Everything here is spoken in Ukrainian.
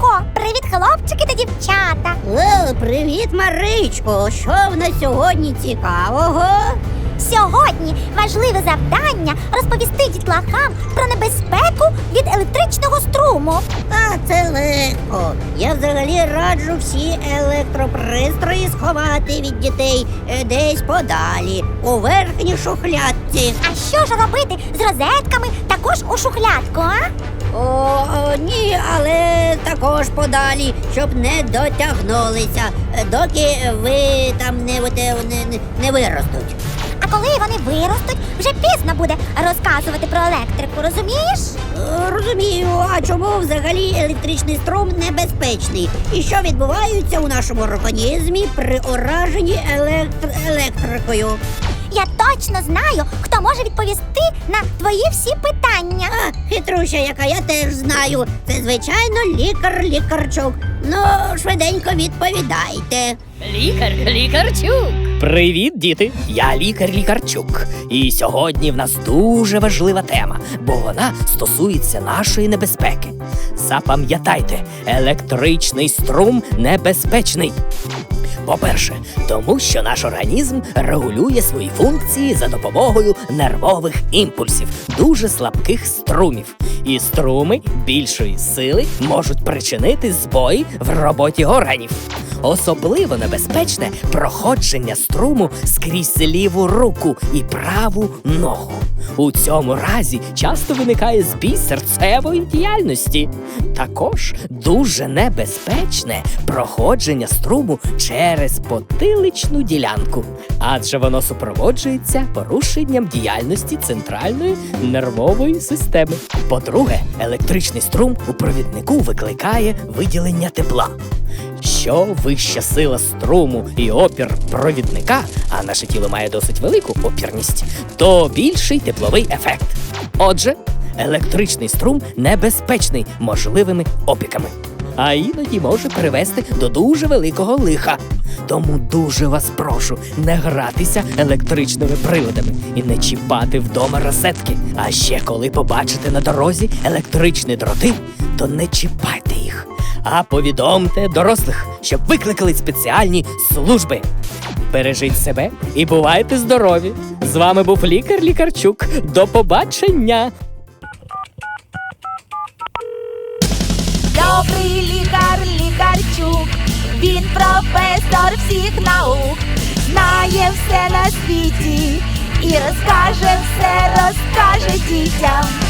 Привіт, Привіт, хлопчики та дівчата! О, привіт, Маричко! Що в нас сьогодні цікавого? Сьогодні важливе завдання розповісти дітлахам про небезпеку від електричного струму. А це легко. Я взагалі раджу всі електропристрої сховати від дітей е, десь подалі, у верхній шухлядці. А що ж робити з розетками також у шухлядку, а? О, о, ні, але також подалі, щоб не дотягнулися, доки ви там не, не, не, не виростуть. А коли вони виростуть, вже пізно буде розказувати про електрику, розумієш? Е, Розумію, а чому взагалі електричний струм небезпечний? І що відбувається у нашому організмі при ураженні електр... електрикою? Я точно знаю, хто може відповісти на твої всі питання. А, хитруся, яка я теж знаю. Це звичайно лікар лікарчук. Ну, швиденько відповідайте. Лікар, лікарчук. Привіт, діти! Я лікар Лікарчук. І сьогодні в нас дуже важлива тема, бо вона стосується нашої небезпеки. Запам'ятайте, електричний струм небезпечний. По-перше, тому що наш організм регулює свої функції за допомогою нервових імпульсів, дуже слабких струмів. І струми більшої сили можуть причинити збої в роботі органів. Особливо небезпечне проходження струму скрізь ліву руку і праву ногу. У цьому разі часто виникає збій серцевої діяльності. Також дуже небезпечне проходження струму через потиличну ділянку, адже воно супроводжується порушенням діяльності центральної нервової системи. По-друге, електричний струм у провіднику викликає виділення тепла. Що вища сила струму і опір провідника, а наше тіло має досить велику опірність, то більший тепловий ефект. Отже, електричний струм небезпечний можливими опіками, а іноді може привести до дуже великого лиха. Тому дуже вас прошу не гратися електричними приладами і не чіпати вдома розетки. А ще коли побачите на дорозі електричні дроти, то не чіпайте їх а повідомте дорослих, щоб викликали спеціальні служби. Бережіть себе і бувайте здорові! З вами був лікар Лікарчук. До побачення! Добрий лікар, лікарчук, він професор всіх наук, знає все на світі і розкаже все, розкаже дітям.